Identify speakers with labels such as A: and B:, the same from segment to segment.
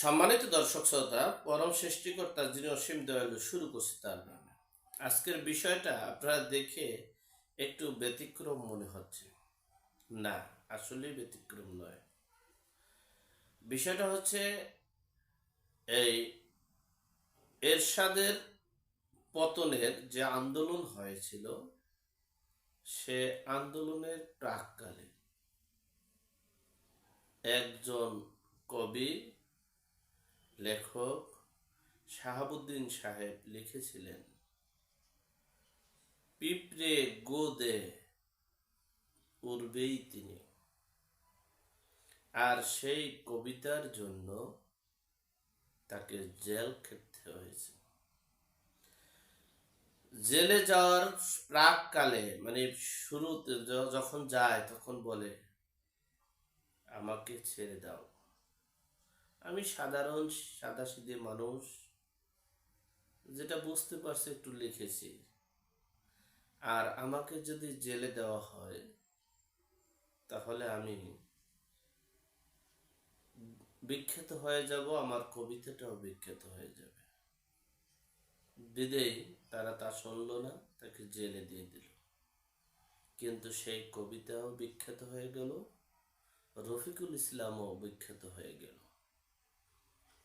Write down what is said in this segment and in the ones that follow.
A: সম্মানিত দর্শক শ্রোতা, পরম সৃষ্টিকর্তা যিনি অসীম দয়ালু শুরু করছি তার নামে আজকের বিষয়টা আপনারা দেখে একটু ব্যতিক্রম মনে হচ্ছে। না আসলে ব্যতিক্রম নয়। বিষয়টা হচ্ছে এই এরশাদের পতনের যে আন্দোলন হয়েছিল, সে আন্দোলনের প্রাককালে একজন কবি লেখক শাহাবুদ্দিন সাহেব লিখেছিলেন, পিঁপড়ে গোদে উড়বেই তিনি। আর সেই কবিতার জন্য তাকে জেল খেতে হয়েছে। জেলে যাওয়ার প্রাককালে মানে শুরুতে যখন যায় তখন বলে, আমাকে ছেড়ে দাও। আমি সাধারণ সাদাসিধে মানুষ, যেটা বুঝতে পারছি একটু লিখেছি। আর আমাকে যদি জেলে দেওয়া হয়, তাহলে আমি বিখ্যাত হয়ে যাব, আমার কবিতাটাও বিখ্যাত হয়ে যাবে। বিদেই তারা তা শুনল না, তাকে জেলে দিয়ে দিল। কিন্তু সেই কবিতাও বিখ্যাত হয়ে গেল, রফিকুল ইসলামও বিখ্যাত হয়ে গেল।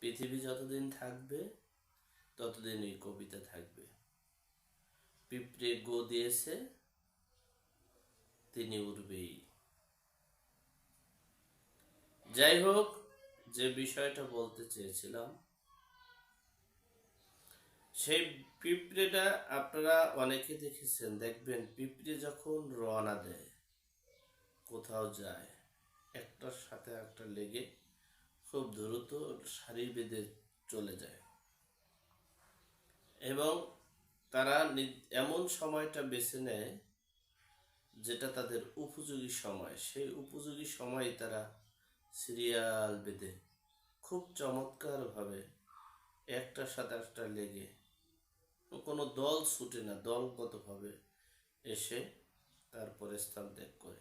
A: পৃথিবী যতদিন থাকবে, ততদিন এই কবিতা থাকবে। পিঁপড়ে গো দিয়েছে, তিনি উড়বেই। যাই হোক, যে বিষয়টা বলতে চেয়েছিলাম, সেই পিঁপড়েটা আপনারা অনেকে দেখেছেন, দেখবেন পিঁপড়ে যখন রওনা দেয়, কোথাও যায়, একটার সাথে একটা লেগে খুব দ্রুত সারি বেঁধে চলে যায়। এবং তারা এমন সময়টা বেছে নেয় যেটা তাদের উপযোগী সময়। সেই উপযোগী সময় তারা সিরিয়াল বেঁধে খুব চমৎকারভাবে একটার সাথে একটা লেগে কোনো দল ছুটে না, দলগতভাবে এসে তারপরে স্থান ত্যাগ করে।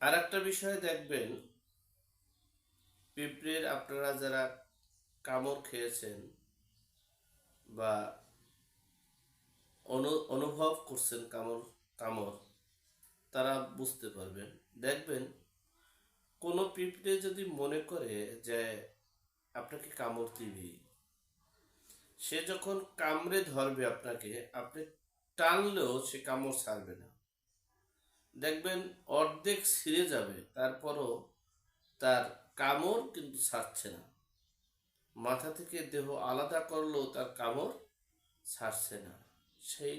A: আর একটা বিষয় দেখবেন পিঁপড়ের আপনারা যারা কামড় খেয়েছেন বা অনু- অনুভব করছেন কামড় কামড়, তারা বুঝতে পারবেন। দেখবেন, কোনো পিঁপড়ে যদি মনে করে যে আপনাকে কামড় দিবি, সে যখন কামড়ে ধরবে আপনাকে, আপনি টানলেও সে কামড় ছাড়বে না। দেখবেন, অর্ধেক ছিঁড়ে যাবে, তারপরও তার কামড় কিন্তু ছাড়ছে না। মাথা থেকে দেহ আলাদা করলেও তার কামড় ছাড়ছে না। সেই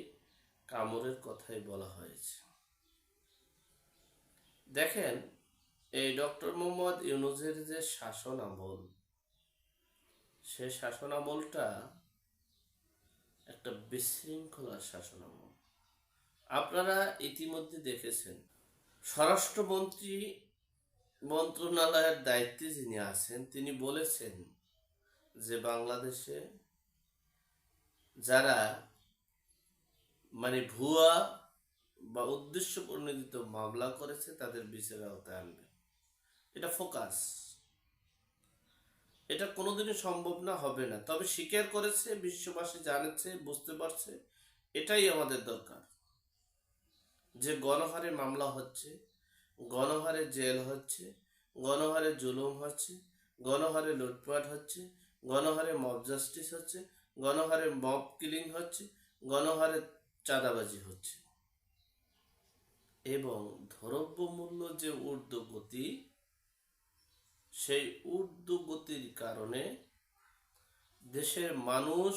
A: কামড়ের কথাই বলা হয়েছে। দেখেন, এই ডক্টর মোহাম্মদ ইউনুজের যে শাসন আমল সে শাসন আমলটা একটা বিশৃঙ্খলার শাসন আমল আপনারা ইতিমধ্যে দেখেছেন, স্বরাষ্ট্রমন্ত্রী মন্ত্রণালয়ের দায়িত্বে যিনি আছেন, তিনি বলেছেন যে বাংলাদেশে যারা মানে ভুয়া বা উদ্দেশ্য প্রণোদিত মামলা করেছে, তাদের বিচারের আওতায় আনবে। এটা ফোকাস। এটা কোনোদিনই সম্ভব না, হবে না। তবে স্বীকার করেছে, বিশ্ববাসী জানেছে, বুঝতে পারছে, এটাই আমাদের দরকার। যে গণহারে মামলা হচ্ছে গণহারে জেল হচ্ছে, গণহারে জুলুম হচ্ছে, গণহারে লুটপাট হচ্ছে, গণহারে মব জাস্টিস হচ্ছে, গণহারে মব কিলিং হচ্ছে, গণহারে চাঁদাবাজি হচ্ছে। এবং দ্রব্যমূল্য যে ঊর্ধ্বগতি সেই ঊর্ধ্বগতির কারণে দেশের মানুষ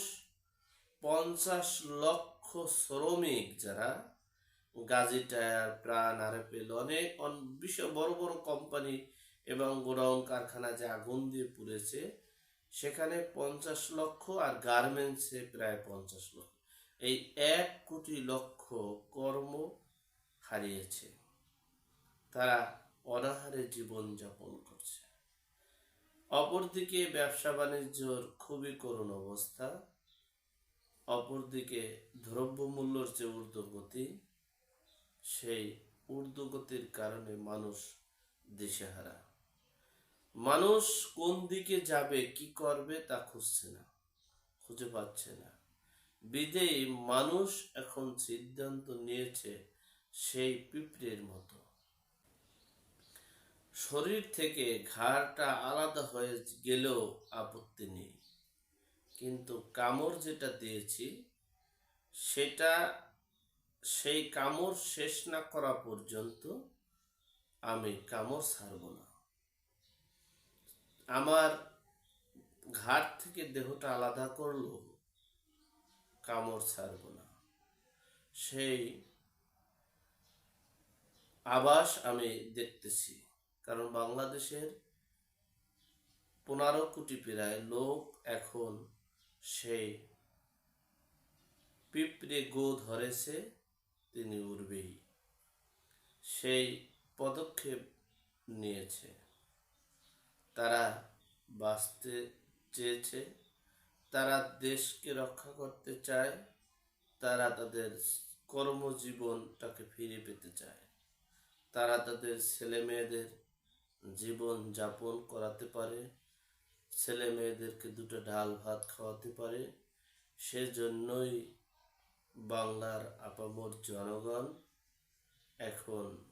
A: পঞ্চাশ লক্ষ শ্রমিক যারা গাজী টায়ার প্রাণ আরএফএল অনেক অন- বিশাল বড় বড় কোম্পানি এবং গোডাউন কারখানা যে আগুন দিয়ে পুড়েছে, সেখানে পঞ্চাশ লক্ষ আর গার্মেন্টসে প্রায় পঞ্চাশ লক্ষ। এই এক কোটি লক্ষ কর্ম হারিয়েছে। তারা অনাহারে জীবনযাপন করছে। অপরদিকে ব্যবসা বাণিজ্যর খুবই করুণ অবস্থা। অপরদিকে দ্রব্যমূল্যর যে ঊর্ধ্বগতি সেই ঊর্ধ্বগতির কারণে মানুষ দিশেহারা। মানুষ কোন দিকে যাবে, কি করবে তা খুঁজছে না, খুঁজে পাচ্ছে না। বিদেই মানুষ এখন সিদ্ধান্ত নিয়েছে সেই পিঁপড়ের মতো। শরীর থেকে ঘাড়টা আলাদা হয়ে গেলেও আপত্তি নেই। কিন্তু কামড় যেটা দিয়েছি, সেটা সেই কামড় শেষ না করা পর্যন্ত আমি কামড় ছাড়ব না। আমার ঘাট থেকে দেহটা আলাদা করল কামড় ছাড়ব না। সেই আবাস আমি দেখতেছি, কারণ বাংলাদেশের পনেরো কোটি প্রায় লোক এখন সেই পিঁপড়ে গো ধরেছে। তিনি উড়বেই সেই পদক্ষেপ নিয়েছে। তারা বাঁচতে চেয়েছে, তারা দেশকে রক্ষা করতে চায়, তারা তাদের কর্মজীবনটাকে ফিরে পেতে চায়। তারা তাদের ছেলে মেয়েদের জীবন যাপন করাতে পারে ছেলে মেয়েদেরকে দুটো ডাল ভাত খাওয়াতে পারে। সেজন্যই বাংলার আপামর জনগণ এখন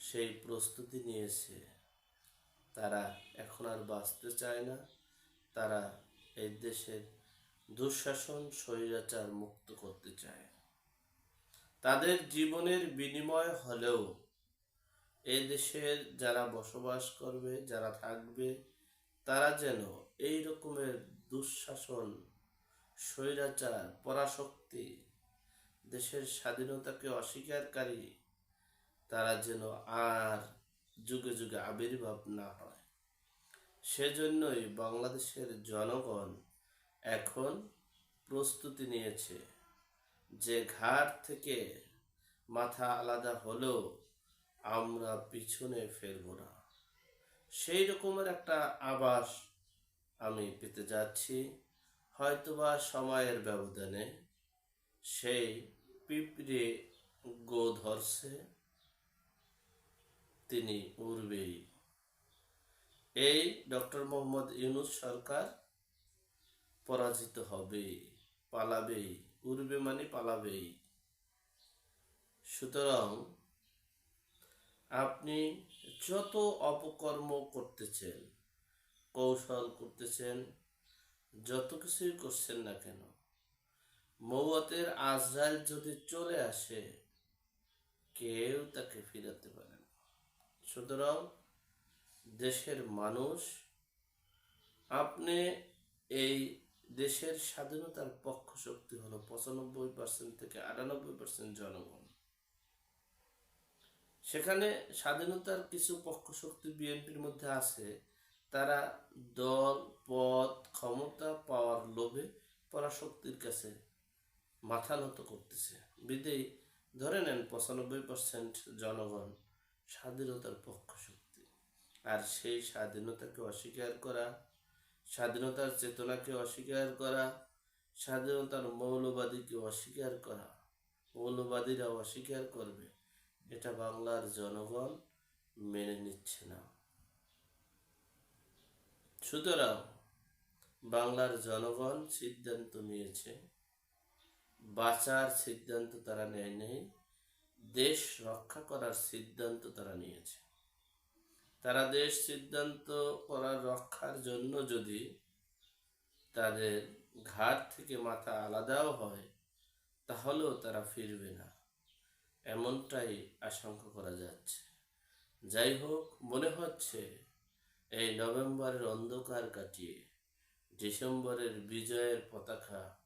A: সেই প্রস্তুতি নিয়েছে। তারা এখন আর বাঁচতে চায় না। তারা এই দেশের দুঃশাসন, স্বৈরাচার মুক্ত করতে চায়। তাদের জীবনের বিনিময় হলেও এ দেশের যারা বসবাস করবে, যারা থাকবে, তারা যেন এই রকমের দুঃশাসন স্বৈরাচার, পরাশক্তি, দেশের স্বাধীনতাকে অস্বীকারী, তারা যেন আর যুগে যুগে আবির্ভাব না হয়। সেজন্যই বাংলাদেশের জনগণ এখন প্রস্তুতি নিয়েছে যে ঘাট থেকে মাথা আলাদা হলেও আমরা পিছনে ফেরব না। সেই রকমের একটা আবাস আমি পেতে যাচ্ছি। হয়তোবা সময়ের ব্যবধানে সেই পিঁপড়ে গো ধরছে, তিনি উড়বেই। এই ডক্টর মোহাম্মদ ইউনুস সরকার পরাজিত হবে পালাবেই, উড়বে মানে পালাবেই। সুতরাং আপনি যত অপকর্ম করতেছেন, কৌশল করতেছেন যত কিছুই করছেন না কেন মৌয়াতের আজরাইল যদি চলে আসে, কেউ তাকে ফিরাতে পারে না। সুতরাং দেশের মানুষ, আপনি এই দেশের স্বাধীনতার পক্ষ শক্তি হলো পঁচানব্বই পার্সেন্ট থেকে আটানব্বই পার্সেন্ট জনগণ। সেখানে স্বাধীনতার কিছু পক্ষ শক্তি বিএনপির মধ্যে আছে তারা দল, পদ, ক্ষমতা পাওয়ার লোভে পরাশক্তির কাছে মাথা নত করতেছে। বিদেয়ী, ধরে নেন পঁচানব্বই পার্সেন্ট জনগণ স্বাধীনতার পক্ষ শক্তি। আর সেই স্বাধীনতাকে অস্বীকার করা, স্বাধীনতার চেতনাকে অস্বীকার করা, স্বাধীনতার মৌলবাদীকে অস্বীকার করা মৌলবাদীরা অস্বীকার করবে, এটা বাংলার জনগণ মেনে নিচ্ছে না। সুতরাং বাংলার জনগণ সিদ্ধান্ত নিয়েছে, বাঁচার সিদ্ধান্ত তারা নেয় নেই, দেশ রক্ষা করার সিদ্ধান্ত তারা নিয়েছে। তারা দেশ সিদ্ধান্ত করার রক্ষার জন্য যদি তাদের ঘাট থেকে মাথা আলাদাও হয়, তাহলেও তারা ফিরবে না। এমনটাই আশঙ্কা করা যাচ্ছে। যাই হোক, মনে হচ্ছে এই নভেম্বরের অন্ধকার কাটিয়ে ডিসেম্বরের বিজয়ের পতাকা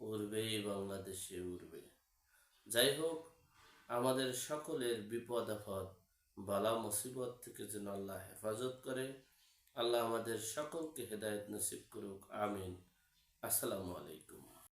A: উড়বেই বাংলাদেশে উড়বে। যাই হোক, আমাদের সকলের বিপদ আপদ, বালা মুসিবত থেকে যেন আল্লাহ হেফাজত করে। আল্লাহ আমাদের সকলকে হেদায়ত নসিব করুক, আমিন। আসসালামু আলাইকুম।